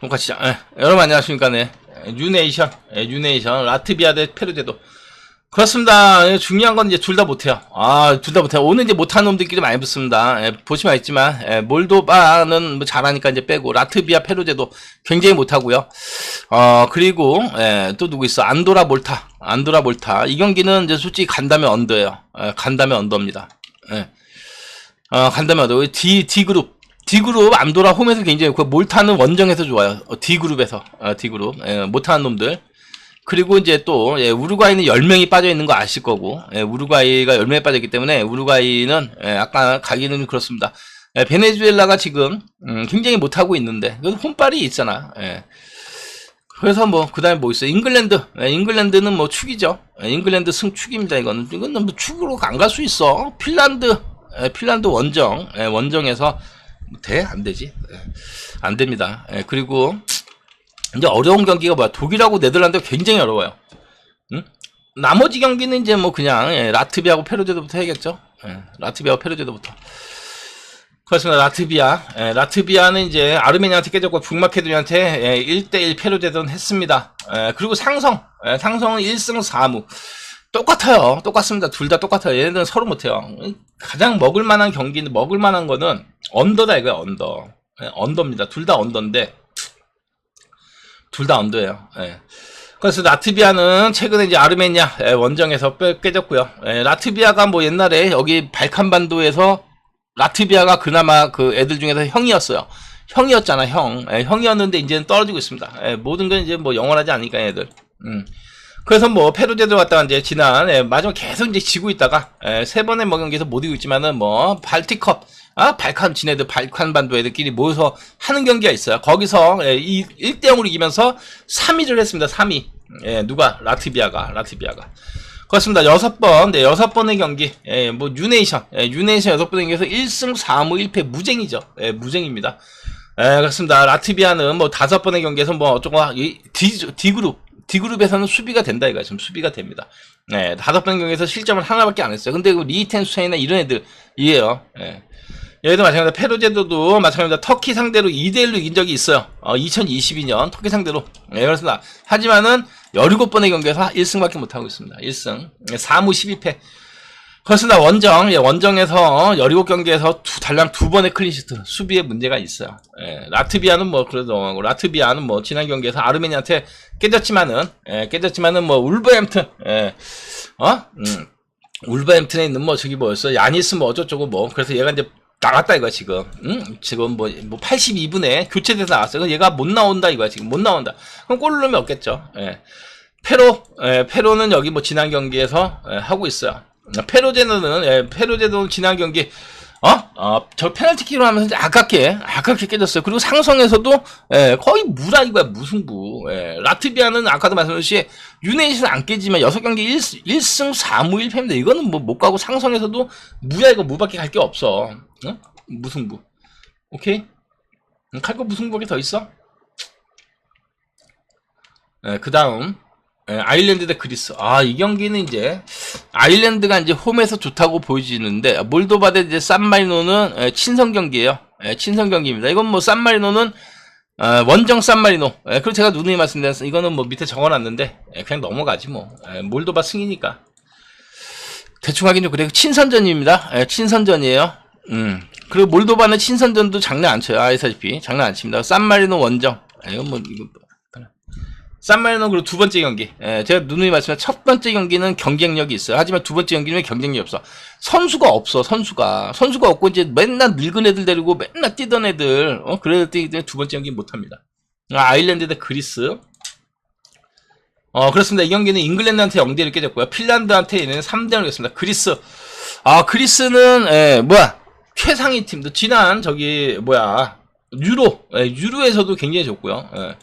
똑같이 예, 여러분 안녕하십니까. 네. 예, 뉴네이션. 예, 뉴네이션. 라트비아 대 페루제도. 그렇습니다. 예, 중요한 건 이제 둘 다 못해요. 아 둘 다 못해요. 오늘 이제 못하는 놈들끼리 많이 붙습니다. 예, 보시면 알지만 예, 몰도바는 뭐 잘하니까 이제 빼고 라트비아 페루제도 굉장히 못하고요. 어 그리고 예, 또 누구 있어? 안도라 몰타. 안도라 몰타. 이 경기는 이제 솔직히 간다면 언더예요. 예, 간다면 언더입니다. 예. 어, 간다면 언더. D D 그룹 D그룹 암도라 홈에서 굉장히 그 몰타는 원정에서 좋아요. 어, D그룹에서 어, D그룹 예, 못하는 놈들. 그리고 이제 또 예, 우루과이는 10명이 빠져 있는 거 아실 거고 예, 우루과이가 10명이 빠져 있기 때문에 우루과이는 예, 아까 가기는 그렇습니다. 예, 베네수엘라가 지금 음, 굉장히 못하고 있는데 그래도 홈빨이 있잖아. 예. 그래서 뭐 그다음에 뭐 있어? 잉글랜드. 예, 잉글랜드는 뭐 축이죠. 예, 잉글랜드 승축입니다. 이거는 이건 뭐 축으로 안 갈 수 있어. 핀란드. 예, 핀란드 원정. 예, 원정에서 돼? 안 되지? 예, 안 됩니다. 예, 그리고 이제 어려운 경기가 뭐야? 독일하고 네덜란드 굉장히 어려워요. 응? 나머지 경기는 이제 뭐 그냥 예, 라트비아하고 페루제도부터 해야겠죠. 예, 라트비아하고 페루제도부터. 그렇습니다. 라트비아. 예, 라트비아는 이제 아르메니아한테 깨졌고 북마케도니아한테 예, 1대1 페루제도는 했습니다. 예, 그리고 상성. 예, 상성은 1승 4무. 똑같아요. 똑같습니다. 둘 다 똑같아요. 얘네들은 서로 못해요. 가장 먹을 만한 경기는 먹을 만한 거는 언더다 이거야 언더. 예, 언더입니다. 둘 다 언더인데 둘 다 언더예요. 예. 그래서 라트비아는 최근에 이제 아르메니아 예, 원정에서 빼, 깨졌고요. 예, 라트비아가 뭐 옛날에 여기 발칸반도에서 라트비아가 그나마 그 애들 중에서 형이었어요. 형이었잖아, 형. 예, 형이었는데 이제는 떨어지고 있습니다. 예, 모든 건 이제 뭐 영원하지 않으니까 애들. 음. 그래서 뭐 페루제도 갔다가 이제 지난 예, 마지막 계속 이제 지고 있다가 예, 세 번의 먹은 게서 못 이기고 있지만은 뭐 발티컵 아 발칸 지네들 발칸 반도 애들끼리 모여서 하는 경기가 있어요. 거기서 예, 이 1대 0으로 이기면서 3위를 했습니다. 3위. 예, 누가 라트비아가 라트비아가 그렇습니다. 여섯 번, 네, 여섯 번의 경기, 예, 뭐, 유네이션, 예, 유네이션 여섯 번의 경기에서 1승 4무 1패 무쟁이죠. 예, 무쟁입니다. 예, 그렇습니다. 라트비아는 뭐, 다섯 번의 경기에서 뭐, 어쩌고, 이, D, D그룹, D그룹에서는 수비가 된다, 이거야. 지금 수비가 됩니다. 예, 다섯 번의 경기에서 실점을 하나밖에 안 했어요. 근데 그 리텐 수찬이나 이런 애들, 이에요. 예. 얘도 마찬가지로 페루제도도 마찬가지로 터키 상대로 2대1로 이긴 적이 있어요. 어, 2022년 터키 상대로. 예, 그렇습니다. 하지만은 17번의 경기에서 1승밖에 못하고 있습니다. 1승. 4무 12패. 그렇습니다. 원정, 예, 원정에서 17경기에서 두, 달랑 두 번의 클린시트. 수비에 문제가 있어요. 예, 라트비아는 뭐, 그래도, 라트비아는 뭐, 지난 경기에서 아르메니아한테 깨졌지만은, 예, 깨졌지만은 뭐, 울버햄튼, 예, 어? 음. 울버햄튼에 있는 뭐, 저기 뭐였어? 야니스 뭐, 어쩌고저쩌고 뭐, 그래서 얘가 이제 나갔다 이거야 지금 응? 지금 뭐, 뭐 82분에 교체돼서 나왔어요 얘가 못 나온다 이거야 지금 못 나온다 그럼 골 넣으면 없겠죠 예. 페로 예, 페로는 여기 뭐 지난 경기에서 예, 하고 있어요 페로제노는 예, 페로제노는 지난 경기 어? 어, 저 페널티킥으로 하면서 아깝게, 아깝게 깨졌어요. 그리고 상성에서도, 예, 거의 무라 이거야, 무승부. 예, 라트비아는 아까도 말씀드렸듯이, 유네이션 안 깨지면 6경기 1, 1승 4무 1패입니다. 이거는 뭐 못 가고 상성에서도 무야 이거 무밖에 갈 게 없어. 어? 무승부. 오케이? 칼거 무승부밖에 더 있어? 예, 그 다음, 예, 아일랜드 대 그리스. 아, 이 경기는 이제, 아일랜드가 이제 홈에서 좋다고 보여지는데, 몰도바 대 이제 산마리노는 예, 친선 경기예요 예, 친선 경기입니다. 이건 뭐 산마리노는, 어, 원정 산마리노. 예, 그리고 제가 누누이 말씀드렸어. 이거는 뭐 밑에 적어놨는데, 예, 그냥 넘어가지 뭐. 예, 몰도바 승이니까. 대충 하긴 좀 그래요. 친선전입니다. 예, 친선전이에요. 음. 그리고 몰도바는 친선전도 장난 안 쳐요. 아시다시피. 장난 안 칩니다. 산마리노 원정. 예, 이건 뭐, 이거, 산마리노 그리고 두 번째 경기. 예, 제가 누누이 말씀한 첫 번째 경기는 경쟁력이 있어요. 하지만 두 번째 경기는 경쟁력이 없어. 선수가 없어, 선수가. 선수가 없고 이제 맨날 늙은 애들 데리고 맨날 뛰던 애들, 어, 때문에 두 번째 경기 못 합니다. 아, 일랜드 대 그리스. 어, 그렇습니다. 이 경기는 잉글랜드한테 0대1 깨졌고요. 핀란드한테 얘는 3대1을 겼습니다. 그리스. 아, 그리스는, 예, 뭐야. 최상위 팀도 지난, 저기, 뭐야. 유로. 예, 유로에서도 굉장히 좋고요. 예.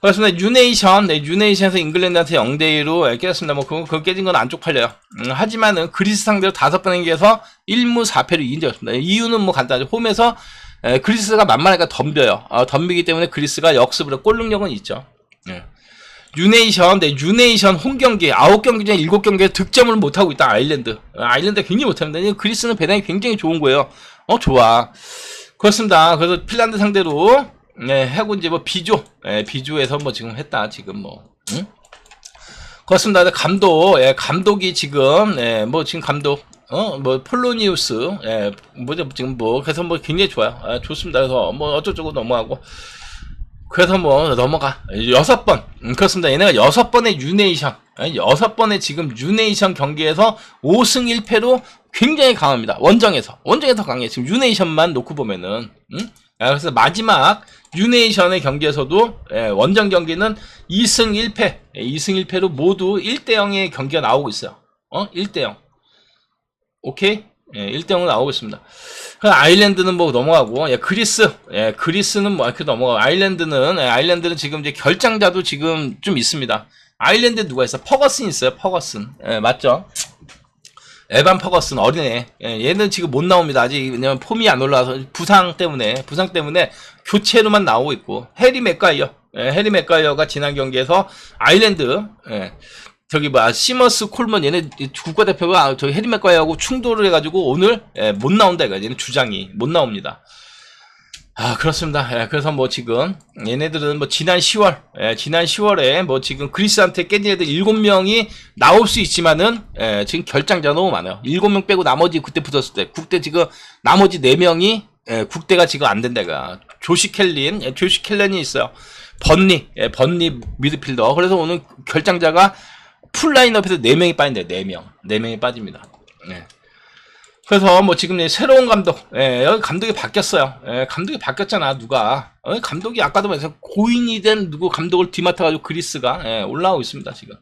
그렇습니다. 유네이션, 네, 유네이션에서 잉글랜드한테 0대2로 깨졌습니다. 뭐, 그거, 그거 깨진 건 안 쪽팔려요. 음, 하지만은, 그리스 상대로 다섯 번 경기에서 1무 4패로 이긴 적이 없습니다. 이유는 뭐 간단하죠. 홈에서, 에, 그리스가 만만하니까 덤벼요. 어, 덤비기 때문에 그리스가 역습으로 골 능력은 있죠. 예. 유네이션, 네, 유네이션 홈 경기, 9경기 중에 7경기에 득점을 못하고 있다, 아일랜드. 아일랜드가 굉장히 못합니다. 그리스는 배당이 굉장히 좋은 거예요. 어, 좋아. 그렇습니다. 그래서 핀란드 상대로, 네, 하고 이제 뭐 비조, 예, 비조에서 뭐 지금 했다 지금 뭐. 응? 그렇습니다. 감독, 예, 감독이 지금, 예, 뭐 지금 감독, 어, 뭐 폴로니우스, 예, 뭐죠 지금 뭐 그래서 뭐 굉장히 좋아요. 아, 좋습니다. 그래서 뭐 어쩌고저쩌고 넘어가고. 그래서 뭐 넘어가 여섯 번 음, 그렇습니다. 얘네가 여섯 번의 유네이션, 예, 여섯 번의 지금 유네이션 경기에서 5승 1패로 굉장히 강합니다. 원정에서 원정에서 강해. 지금 유네이션만 놓고 보면은, 음? 아, 그래서 마지막 유네이션의 경기에서도 예, 원정 경기는 2승 1패, 예, 2승 1패로 모두 1대 0의 경기가 나오고 있어요. 어? 1대 0. 오케이? 예, 1대 0으로 나오고 있습니다. 그 아일랜드는 뭐 넘어가고, 예, 그리스, 예, 그리스는 뭐 이렇게 넘어가고, 아일랜드는, 예, 아일랜드는 지금 이제 결장자도 지금 좀 있습니다. 아일랜드 누가 있어? 퍼거슨 있어요, 퍼거슨. 예, 맞죠? 에반 퍼거슨 어린애. 예, 얘는 지금 못 나옵니다. 아직 왜냐면 폼이 안 올라와서 부상 때문에 부상 때문에 교체로만 나오고 있고 해리 맥가이어. 예, 해리 맥가이어가 지난 경기에서 아일랜드 예, 저기 뭐 시머스 콜먼 얘네 국가대표가 저기 해리 맥가이어하고 충돌을 해가지고 오늘 예, 못 나온다 이거 얘는 주장이 못 나옵니다. 아 그렇습니다. 예, 그래서 뭐 지금 얘네들은 뭐 지난 10월, 예, 지난 10월에 뭐 지금 그리스한테 깨진 애들 7명이 나올 수 있지만은 예, 지금 결장자 너무 많아요. 7명 빼고 나머지 그때 붙었을 때 국대 지금 나머지 4명이 예, 국대가 지금 안 된다가 조시 켈린, 예, 조시 켈렌이 있어요. 번니, 예, 번니 미드필더. 그래서 오늘 결장자가 풀 라인업에서 4명이 빠진대요. 4명. 4명이 빠집니다. 예. 그래서 뭐 지금 새로운 감독, 예, 여기 감독이 바뀌었어요. 예, 감독이 바뀌었잖아, 누가. 어, 감독이 아까도 말해서 고인이 된 누구 감독을 뒤맡아가지고 그리스가 예, 올라오고 있습니다, 지금.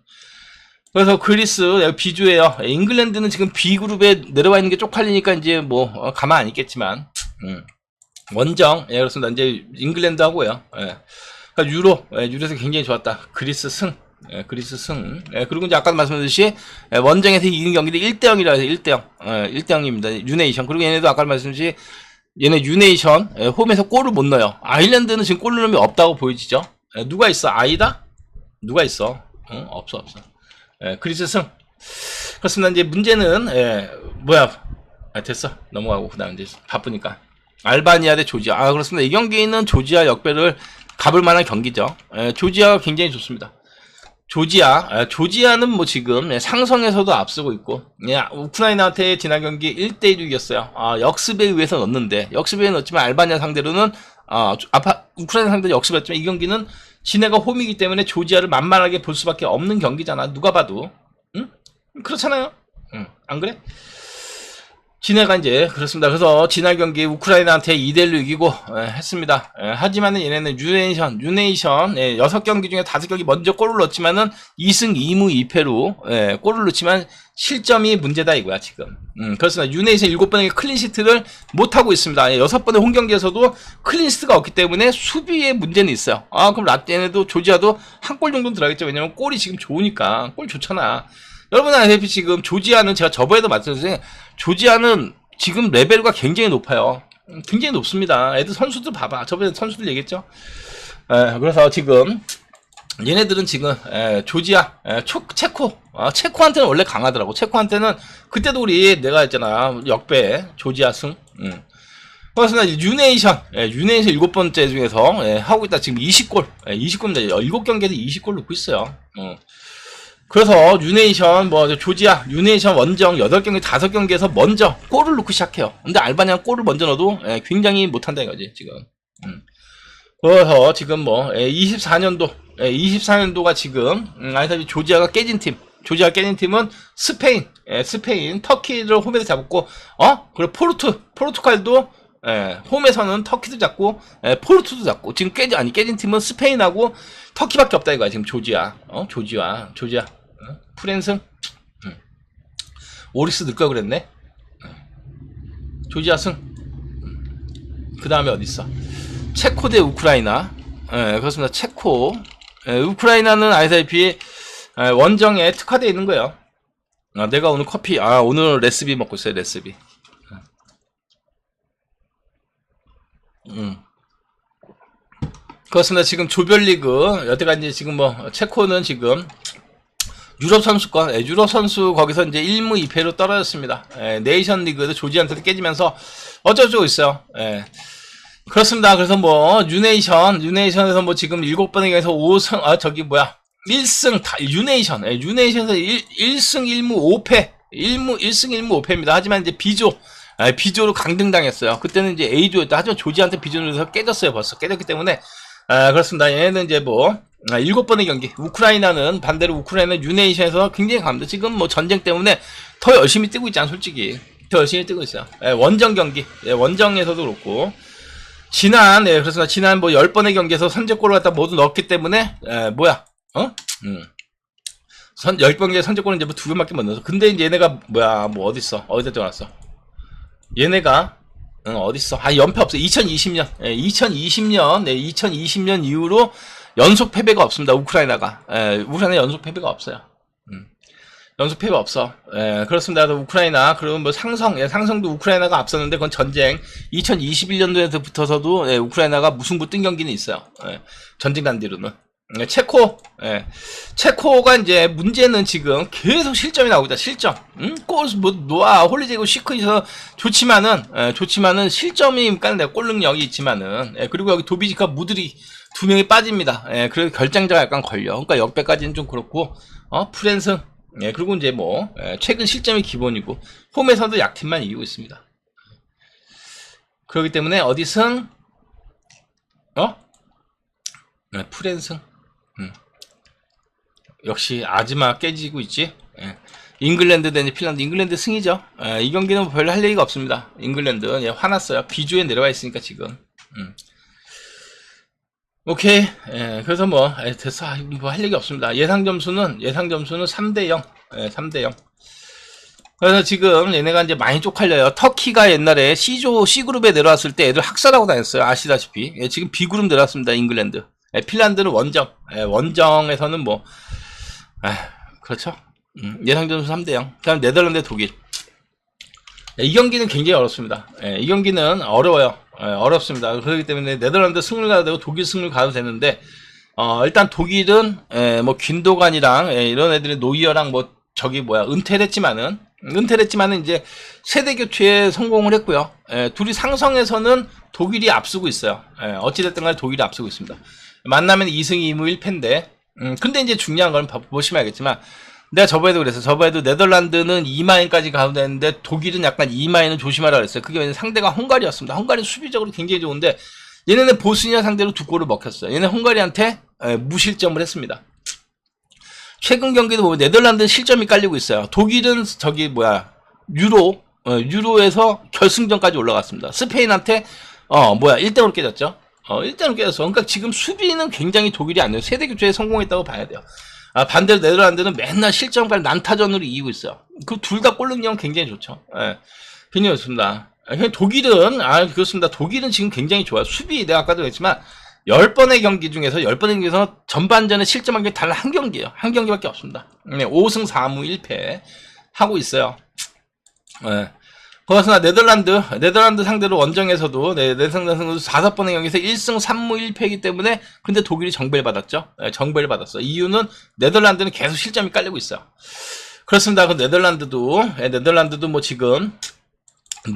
그래서 그리스 비주예요. 예, 잉글랜드는 지금 B 그룹에 내려와 있는 게 쪽팔리니까 이제 뭐 어, 가만 안 있겠지만 음. 원정 예 그렇습니다. 이제 잉글랜드 하고요. 예. 그러니까 유로 예, 유로에서 굉장히 좋았다. 그리스 승 예, 그리스 승. 예, 그리고 이제 아까 말씀드렸듯이 예, 원정에서 이긴 경기도 1대 0이라 해서 1대 0. 예, 1대 0입니다. 유네이션. 그리고 얘네도 아까 말씀드렸듯이 얘네 유네이션 예, 홈에서 골을 못 넣어요. 아일랜드는 지금 골 넣음이 없다고 보이지죠? 예, 누가 있어? 아이다? 누가 있어? 응? 없어 없어. 예, 그리스 승. 그렇습니다. 이제 문제는 예, 뭐야? 아, 됐어. 넘어가고 그다음 이제 바쁘니까. 알바니아 대 조지아. 아 그렇습니다. 이 경기는 조지아 역배를 가볼 만한 경기죠. 예, 조지아가 굉장히 좋습니다. 조지아, 아, 조지아는 뭐 지금 예, 상성에서도 앞서고 있고, 예, 우크라이나한테 지난 경기 1대1 이겼어요. 아, 역습에 의해서 넣었는데, 역습에 넣었지만 알바니아 상대로는, 아, 아파, 우크라이나 상대로 역습했지만 이 경기는 지네가 홈이기 때문에 조지아를 만만하게 볼 수밖에 없는 경기잖아. 누가 봐도. 응? 그렇잖아요. 응. 안 그래? 지네가 이제 그렇습니다. 그래서 지난 경기 우크라이나한테 2대1로 이기고 예, 했습니다. 예, 하지만은 얘네는 유네이션, 유네이션 예, 6경기 중에 5경기 먼저 골을 넣었지만은 2승 2무 2패로 예, 골을 넣지만 실점이 문제다 이거야 지금. 음, 그렇습니다. 유네이션 7번의 클린시트를 못하고 있습니다. 예, 6번의 홈경기에서도 클린시트가 없기 때문에 수비에 문제는 있어요. 아 그럼 라떼네도 조지아도 한 골 정도는 들어가겠죠. 왜냐면 골이 지금 좋으니까 골 좋잖아. 여러분 아시다시피 지금 조지아는 제가 저번에도 말씀드렸는데 조지아는 지금 레벨과 굉장히 높아요. 음, 굉장히 높습니다. 애들 선수들 봐봐. 저번에 선수들 얘기했죠. 에, 그래서 지금 얘네들은 지금 에, 조지아, 에, 초, 체코, 아, 체코한테는 원래 강하더라고. 체코한테는 그때도 우리 내가 했잖아 역배 조지아 승. 음. 그렇습니다. 유네이션, 예, 유네이션 일곱 번째 중에서 예, 하고 있다. 지금 20골, 예, 20골입니다. 7경기에서 20골 넣고 있어요. 어. 그래서 유네이션 뭐 조지아 유네이션 원정 8경기 5경기에서 먼저 골을 넣고 시작해요. 근데 알바니아 골을 먼저 넣어도 예, 굉장히 못한다 이거지 지금. 음. 그래서 지금 뭐 24년도 예, 24년도가 지금 음, 아시다시피 조지아가 깨진 팀 조지아 깨진 팀은 스페인 예, 스페인 터키를 홈에서 잡았고 어 그리고 포르투 포르투갈도 예, 홈에서는 터키도 잡고 예, 포르투도 잡고. 지금 깨진 아니 깨진 팀은 스페인하고 터키밖에 없다 이거야 지금 조지아. 어 조지아 조지아. 어? 프랜승 응. 오리스 넣을 걸 그랬네? 조지아 승그 다음에 어디 있어? 체코 대 우크라이나. 예, 그렇습니다. 체코. 예, 우크라이나는 아시다시피 예, 원정에 특화되어 있는 거예요. 아, 내가 오늘 커피 아 오늘 레시피 먹고 있어요 레시피 음. 그렇습니다. 지금 조별리그 이제 지금 뭐 체코는 지금 유럽 선수권, 예, 유럽 선수 거기서 이제 1무 2패로 떨어졌습니다. 예, 네이션 리그도 조지한테도 깨지면서 어쩌고 있어요. 예. 그렇습니다. 그래서 뭐 유네이션, 유네이션에서 뭐 지금 7번에 경에서 5승, 아 저기 뭐야 1승 다 유네이션, 예, 유네이션에서 1, 1승 1무 5패, 1무 1승 1무 5패입니다. 하지만 이제 B조, 아, B조로 강등당했어요. 그때는 이제 A조였다. 하지만 조지한테 B조에서 깨졌어요. 벌써 깨졌기 때문에 아, 그렇습니다. 얘는 이제 뭐 아, 일곱 번의 경기. 우크라이나는 반대로 우크라이나 유네이션에서 굉장히 강합니다. 지금 뭐 전쟁 때문에 더 열심히 뛰고 있잖아, 솔직히. 더 열심히 뛰고 있어요. 예, 원정 경기, 예, 원정에서도 그렇고. 지난, 예, 그래서 지난 뭐 10번의 경기에서 선제골을 갖다 모두 넣었기 때문에, 예, 뭐야, 어? 음. 선, 10번의 선제골은 이제 뭐 두 개밖에 못 넣어서. 근데 이제 얘네가, 뭐야, 뭐 어딨어? 어디다 뛰어났어? 얘네가, 응, 어딨어? 아, 연패 없어. 2020년. 예, 2020년, 네, 2020년 이후로 연속 패배가 없습니다. 우크라이나가. 예, 우크라이나 연속 패배가 없어요. 음. 연속 패배 없어. 예, 그렇습니다. 우크라이나, 그리고 뭐 상성, 예, 상성도 우크라이나가 앞섰는데 그건 전쟁. 2021년도에서 붙어서도 예, 우크라이나가 무승부 뜬 경기는 있어요. 예, 전쟁 단뒤로는. 예, 체코, 예, 체코가 이제 문제는 지금 계속 실점이 나오고 있다. 실점. 음? 골, 뭐, 노아, 홀리제고 시크에서 좋지만은, 예, 좋지만은 실점이 까는데 골 능력이 있지만은, 예, 그리고 여기 도비지카 무드리 두 명이 빠집니다. 예, 그래서 결장자가 약간 걸려. 그러니까 역배까지는 좀 그렇고, 어, 프랜승. 예, 그리고 이제 뭐, 예, 최근 실점이 기본이고, 홈에서도 약팀만 이기고 있습니다. 그렇기 때문에 어디 승, 어? 네, 프랜승. 음. 역시 아즈마 깨지고 있지. 예. 잉글랜드 대 핀란드, 잉글랜드 승이죠. 예, 이 경기는 별로 할 얘기가 없습니다. 잉글랜드 예, 화났어요. 비주에 내려와 있으니까 지금. 음. 오케이. 예, 그래서 뭐 예, 됐어. 뭐 할 얘기 없습니다. 예상 점수는 예상 점수는 3대 0. 예, 3대 0. 그래서 지금 얘네가 이제 많이 쪽팔려요. 터키가 옛날에 C조 C그룹에 내려왔을 때 애들 학살하고 다녔어요. 아시다시피. 예, 지금 B그룹 내려왔습니다. 잉글랜드. 예, 핀란드는 원정. 예, 원정에서는 뭐 아, 그렇죠. 음, 예상 점수 3대 0. 그다음 네덜란드 독일. 예, 이 경기는 굉장히 어렵습니다. 예, 이 경기는 어려워요. 예, 어렵습니다. 그렇기 때문에 네덜란드 승을 가도 되고 독일 승을 가도 되는데 어, 일단 독일은 예, 뭐 균도간이랑 예, 이런 애들이 노이어랑 뭐 저기 뭐야 은퇴를 했지만은 은퇴를 했지만은 이제 세대 교체에 성공을 했고요. 예, 둘이 상성에서는 독일이 앞서고 있어요. 예, 어찌됐든 간에 독일이 앞서고 있습니다. 만나면 2승 2무 1패인데 음, 근데 이제 중요한 건 봐- 보시면 알겠지만 내가 저번에도 그랬어. 저번에도 네덜란드는 2마인까지 가도 되는데 독일은 약간 2마인은 조심하라 그랬어요. 그게 왜냐면 상대가 헝가리였습니다. 헝가리는 수비적으로 굉장히 좋은데 얘네는 보스니아 상대로 두 골을 먹혔어요. 얘네 헝가리한테 에, 무실점을 했습니다. 최근 경기도 보면 네덜란드는 실점이 깔리고 있어요. 독일은 저기 뭐야 유로 어, 유로에서 결승전까지 올라갔습니다. 스페인한테 어 뭐야 1대5로 깨졌죠. 어 1대5로 깨졌어. 그러니까 지금 수비는 굉장히 독일이 안 돼요. 세대 교체에 성공했다고 봐야 돼요. 아, 반대로 네덜란드는 맨날 실점과 난타전으로 이기고 있어요. 그 둘 다 골 능력 굉장히 좋죠. 예. 좋습니다. 아, 독일은, 아, 그렇습니다. 독일은 지금 굉장히 좋아요. 수비, 내가 아까도 했지만, 10번의 경기 중에서, 10번의 경기에서 전반전에 실점한 게 단 한 경기예요. 한 경기밖에 없습니다. 네, 5승 4무 1패 하고 있어요. 예. 그렇으나 네덜란드, 네덜란드 상대로 원정에서도, 네, 네덜란드 상대로 5번의 경기에서 1승 3무 1패이기 때문에, 근데 독일이 정배를 받았죠. 예, 정배를 받았어. 이유는 네덜란드는 계속 실점이 깔리고 있어요. 그렇습니다. 그 네덜란드도, 예, 네덜란드도 뭐 지금,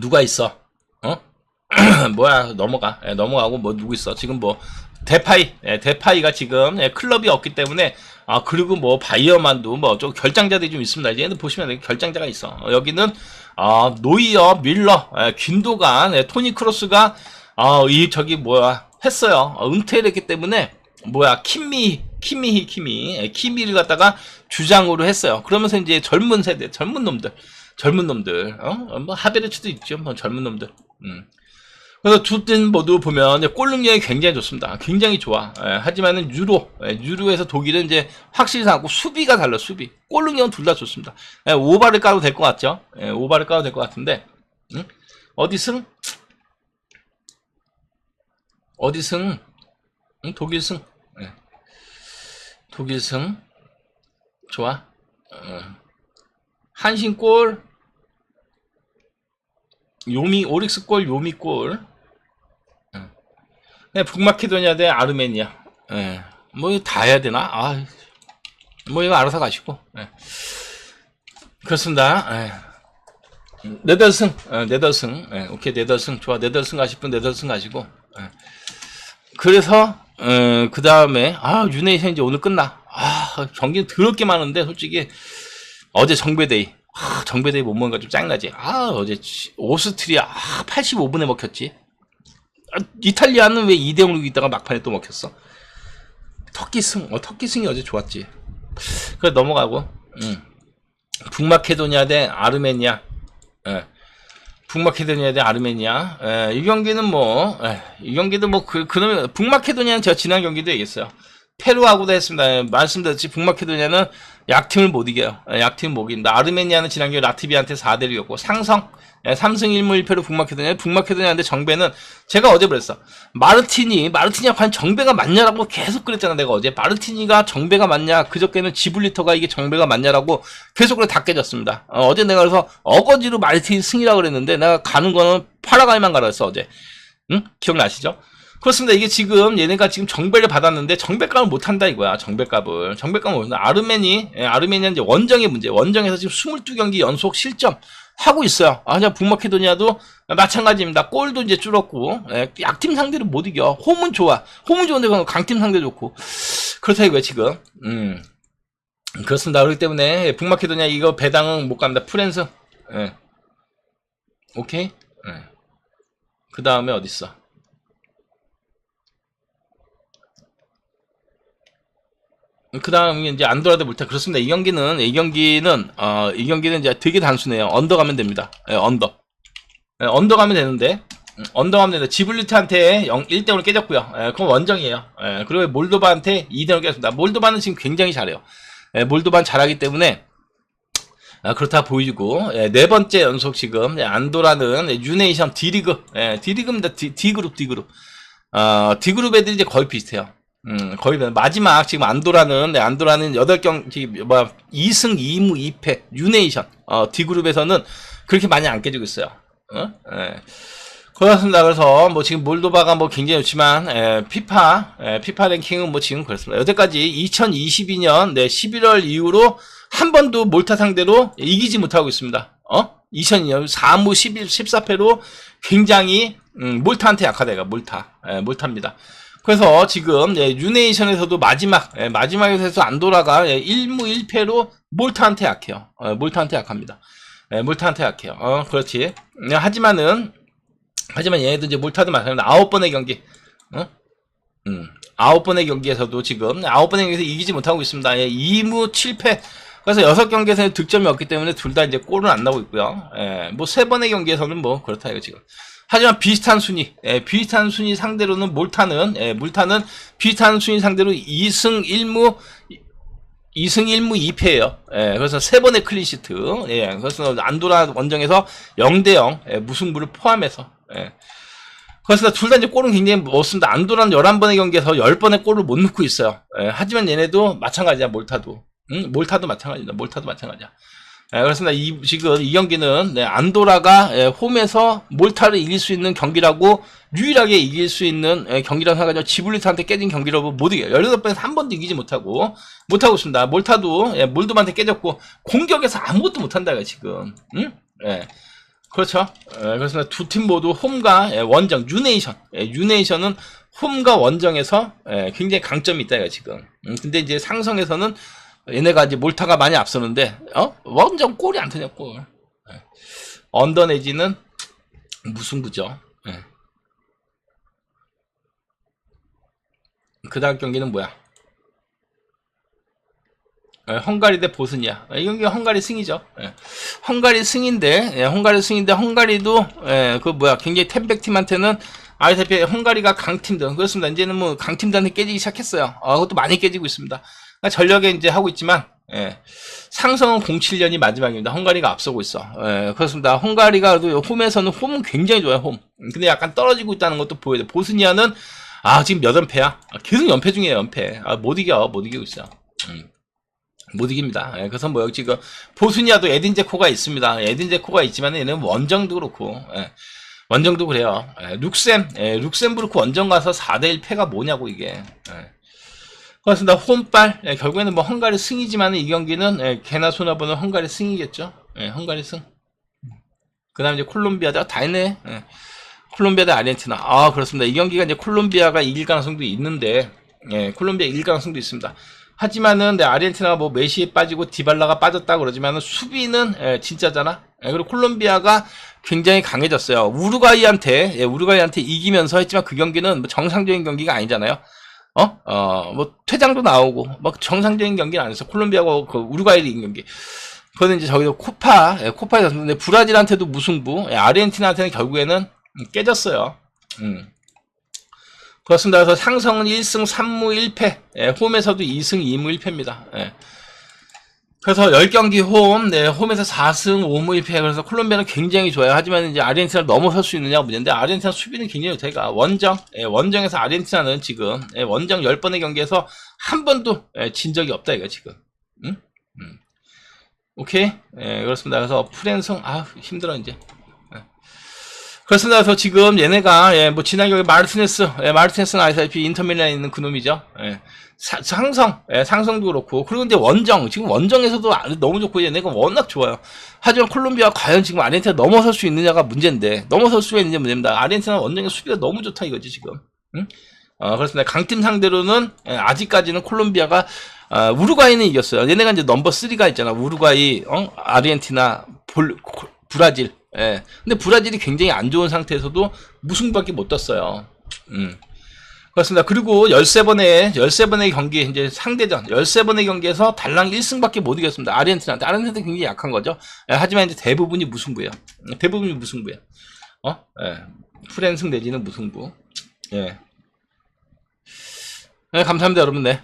누가 있어? 어? 뭐야, 넘어가. 예, 넘어가고 뭐 누구 있어? 지금 뭐, 대파이, 예, 대파이가 지금, 예, 클럽이 없기 때문에, 아, 그리고 뭐, 바이어만도 뭐, 좀 결장자들이 좀 있습니다. 얘들 보시면 결장자가 있어. 어, 여기는, 아, 노이어, 밀러, 예, 균도간, 예, 토니 크로스가, 아, 이, 저기, 뭐야, 했어요. 어, 은퇴를 했기 때문에, 뭐야, 킴미, 키미히, 키미, 예, 키미를 갖다가 주장으로 했어요. 그러면서 이제 젊은 세대, 젊은 놈들, 젊은 놈들, 어? 뭐, 하베르츠도 있죠. 뭐, 젊은 놈들. 음. 그래서 두 팀 모두 보면 골 능력이 굉장히 좋습니다. 굉장히 좋아. 예, 하지만은 유로, 예, 유로에서 독일은 이제 확실히 상하고 수비가 달라 수비. 골 능력은 둘 다 좋습니다. 예, 오바를 까도 될 것 같죠? 예, 오바를 까도 될 것 같은데 응? 어디 승? 어디 승? 응? 독일 승. 예. 독일 승. 좋아. 어. 한신 골. 요미 오릭스 골 요미 골. 응. 네, 북마케도니아 대 아르메니아. 예. 뭐 이거 다 해야 되나? 아. 뭐 이거 알아서 가시고. 예. 그렇습니다. 예. 네덜승, 어, 네덜승, 예, 오케이 네덜승 좋아 네덜승 분 네덜승 가시고 예. 그래서 어, 그 다음에 아 유네이션 이제 오늘 끝나. 아 경기 더럽게 많은데 솔직히 어제 정배데이 아, 정배데이 못 먹은 거좀 짱나지. 아 어제 치- 오스트리아 아, 85분에 먹혔지. 아, 이탈리아는 왜 2대 0로 이다가 막판에 또 먹혔어? 터키 승, 어, 터키 승이 어제 좋았지. 그래 넘어가고, 음. 북마케도니아 대 아르메니아, 예. 북마케도니아 대 아르메니아, 예, 이 경기는 뭐, 예, 이 경기도 뭐, 그, 그러면, 북마케도니아는 제가 지난 경기도 얘기했어요. 페루하고도 했습니다. 예, 말씀드렸지, 북마케도니아는 약팀을 못 이겨요. 예, 약팀을 못 이긴다. 아르메니아는 지난 경기 라트비아한테 4대 1이었고, 상성, 예, 3승 1무 1패로 북마케도니아, 북마케도니아인데 정배는 제가 어제 그랬어. 마르티니, 마르티니가 과연 정배가 맞냐라고 계속 그랬잖아, 내가 어제. 마르티니가 정배가 맞냐, 그저께는 지블리터가 이게 정배가 맞냐라고 계속 그래 다 깨졌습니다. 어, 제 내가 그래서 어거지로 마르티니 승이라고 그랬는데, 내가 가는 거는 파라과이만 가라 했어, 어제. 응? 기억나시죠? 그렇습니다. 이게 지금 얘네가 지금 정배를 받았는데 정배값을 못한다 이거야. 정배값을. 정배값을 못한다. 아르메니, 예, 아르메니아 이제 원정의 문제. 원정에서 지금 22경기 연속 실점 하고 있어요. 아, 자, 북마케도니아도 마찬가지입니다. 골도 이제 줄었고, 예, 약팀 상대로 못 이겨. 홈은 좋아. 홈은 좋은데 강팀 상대 좋고. 그렇다 이거야, 지금. 음. 그렇습니다. 그렇기 때문에 북마케도니아 이거 배당은 못 갑니다. 프랜스. 예. 오케이? 예. 그 다음에 어딨어? 그 다음에 이제 안도라드 물타 그렇습니다. 이 경기는 이 경기는 어 이 경기는 이제 되게 단순해요. 언더 가면 됩니다. 예, 언더. 예, 언더 가면 되는데 음, 언더 가면 되는데 지블리트한테 0, 1대5로 깨졌고요. 예, 그건 원정이에요. 예, 그리고 몰도바한테 2대5로 깨졌습니다. 몰도바는 지금 굉장히 잘해요. 예, 몰도바는 잘하기 때문에 아, 그렇다 보이고 예, 네 번째 연속 지금 예, 안도라는 예, 유네이션 D리그 예, D리그입니다. D, D그룹 D그룹 어, D그룹 애들이 이제 거의 비슷해요. 음, 거의 비슷- 마지막 지금 안도라는 네, 안도라는 8경 지금 뭐 2승 2무 2패 유네이션 어, D그룹에서는 그렇게 많이 안 깨지고 있어요. 어? 예. 그렇습니다. 그래서 뭐 지금 몰도바가 뭐 굉장히 좋지만 에, 피파 에, 피파 랭킹은 뭐 지금 그렇습니다. 여태까지 2022년 네, 11월 이후로 한 번도 몰타 상대로 이기지 못하고 있습니다. 어? 2002년 4무 11, 14패로 굉장히 음, 몰타한테 약하다 이가 몰타 에, 몰타입니다. 그래서 지금 예, 유네이션에서도 마지막 예, 마지막에서 안 돌아가 예, 1무 1패로 몰타한테 약해요. 어, 몰타한테 약합니다. 예, 몰타한테 약해요. 어, 그렇지. 예, 하지만은 하지만 얘네도 이제 몰타도 마찬가지로 아홉 번의 경기, 어? 음, 아홉 번의 경기에서도 지금 아홉 번의 경기에서 이기지 못하고 있습니다. 예, 2무 7패. 그래서 여섯 경기에서는 득점이 없기 때문에 둘 다 이제 골은 안 나오고 있고요. 예, 뭐 세 번의 경기에서는 뭐 그렇다 이거 지금. 하지만 비슷한 순위, 예, 비슷한 순위 상대로는 몰타는, 예, 몰타는 비슷한 순위 상대로 2승 1무 2승 1무 2패예요. 예, 그래서 세 번의 클린시트. 예, 그래서 안도라 원정에서 0대 0 예, 무승부를 포함해서. 예. 그래서 둘 다 이제 골은 굉장히 멋습니다. 안도라는 11번의 경기에서 10번의 골을 못 넣고 있어요. 예, 하지만 얘네도 마찬가지야, 몰타도. 응? 몰타도 마찬가지다. 몰타도 마찬가지야. 예, 그렇습니다. 이, 지금 이 경기는, 네, 안도라가, 예, 홈에서 몰타를 이길 수 있는 경기라고, 유일하게 이길 수 있는, 예, 경기라고 생각하죠. 지블리트한테 깨진 경기라고 못 이겨요. 18번에서 한 번도 이기지 못하고, 못하고 있습니다. 몰타도, 예, 몰도한테 깨졌고, 공격에서 아무것도 못한다, 이거 지금. 응? 예. 그렇죠. 예, 그렇습니다. 두 팀 모두 홈과 예, 원정, 유네이션. 예, 유네이션은 홈과 원정에서 예, 굉장히 강점이 있다, 이거 지금. 음, 근데 이제 상성에서는 얘네가 이제 몰타가 많이 앞서는데, 어? 원정 골이 안 터냐, 골. 예. 언더 내지는 무승부죠. 예. 그 다음 경기는 뭐야? 예, 헝가리 대 보스니아. 예, 이 경기가 헝가리 승이죠. 예. 헝가리 승인데, 예, 헝가리 승인데, 헝가리도, 예, 그 뭐야, 굉장히 템백팀한테는 아시다시피 헝가리가 강팀들, 그렇습니다. 이제는 뭐 강팀들한테 깨지기 시작했어요. 아, 그것도 많이 깨지고 있습니다. 그러니까 전력에 이제 하고 있지만, 예, 상성은 07년이 마지막입니다. 헝가리가 앞서고 있어. 예, 그렇습니다. 헝가리가 홈에서는 홈은 굉장히 좋아요, 홈. 근데 약간 떨어지고 있다는 것도 보여야 돼. 보스니아는, 아, 지금 몇 연패야? 아, 계속 연패 중이에요, 연패. 아, 못 이겨, 못 이기고 있어. 음. 못 이깁니다. 예, 그래서 뭐 지금 보스니아도 에딘 제코가 있습니다. 에딘 제코가 있지만 얘는 원정도 그렇고 예, 원정도 그래요. 예, 룩셈 예, 룩셈부르크 원정 가서 4대1 패가 뭐냐고 이게. 예. 그렇습니다. 홈빨 예, 결국에는 뭐 헝가리 승이지만 이 경기는 예, 개나 소나 보는 헝가리 승이겠죠. 예, 헝가리 승. 그 다음 이제 콜롬비아다 다 있네. 예. 콜롬비아 대 아르헨티나. 아, 그렇습니다. 이 경기가 이제 콜롬비아가 이길 가능성도 있는데, 예, 콜롬비아 이길 가능성도 있습니다. 하지만은, 네, 아르헨티나가 뭐 메시에 빠지고 디발라가 빠졌다 그러지만은 수비는, 예, 진짜잖아. 예, 그리고 콜롬비아가 굉장히 강해졌어요. 우루과이한테, 예, 우루과이한테 이기면서 했지만 그 경기는 뭐 정상적인 경기가 아니잖아요. 어? 어, 뭐, 퇴장도 나오고, 막 정상적인 경기는 아니었어. 콜롬비아가 그 우루과이를 이긴 경기. 그거는 이제 저기서 코파, 예, 코파에 졌는데 브라질한테도 무승부, 예, 아르헨티나한테는 결국에는 음, 깨졌어요. 음. 그렇습니다. 그래서 상성은 1승 3무 1패, 예, 홈에서도 2승 2무 1패입니다. 예. 그래서 10경기 홈, 네, 홈에서 4승 5무 1패. 그래서 콜롬비아는 굉장히 좋아요. 하지만 이제 아르헨티나를 넘어설 수 있느냐가 문제인데, 아르헨티나 수비는 굉장히 좋다니까. 원정, 예, 원정에서 아르헨티나는 지금, 예, 원정 10번의 경기에서 한 번도, 예, 진 적이 없다, 이거 지금. 응? 음. 오케이? 예, 그렇습니다. 그래서 프랜성, 아 힘들어, 이제. 예. 그렇습니다. 그래서 지금 얘네가, 예, 뭐, 지난 경기 마르티네스, 예, 마르티네스는 아시다시피 인터밀란에 있는 그 놈이죠. 예. 사- 상성, 예, 상성도 그렇고. 그리고 이제 원정, 지금 원정에서도 아- 너무 좋고, 얘네가 워낙 좋아요. 하지만 콜롬비아가 과연 지금 아르헨티나 넘어설 수 있느냐가 문제인데, 넘어설 수가 있느냐 문제입니다. 아르헨티나 원정의 수비가 너무 좋다 이거지, 지금. 응? 어, 그렇습니다. 강팀 상대로는, 예, 아직까지는 콜롬비아가, 아, 우루과이는 이겼어요. 얘네가 이제 넘버 3가 있잖아. 우루과이, 어? 아르헨티나, 볼, 콜- 브라질. 예. 근데 브라질이 굉장히 안 좋은 상태에서도 무승밖에 못 떴어요. 음. 그렇습니다. 그리고 13번의, 13번의 경기, 이제 상대전, 13번의 경기에서 달랑 1승밖에 못 이겼습니다. 아르헨티나한테. 아르헨티나 굉장히 약한 거죠. 예, 하지만 이제 대부분이 무승부예요. 음, 대부분이 무승부예요. 어? 예. 프랜승 내지는 무승부. 예. 네, 감사합니다, 여러분. 네.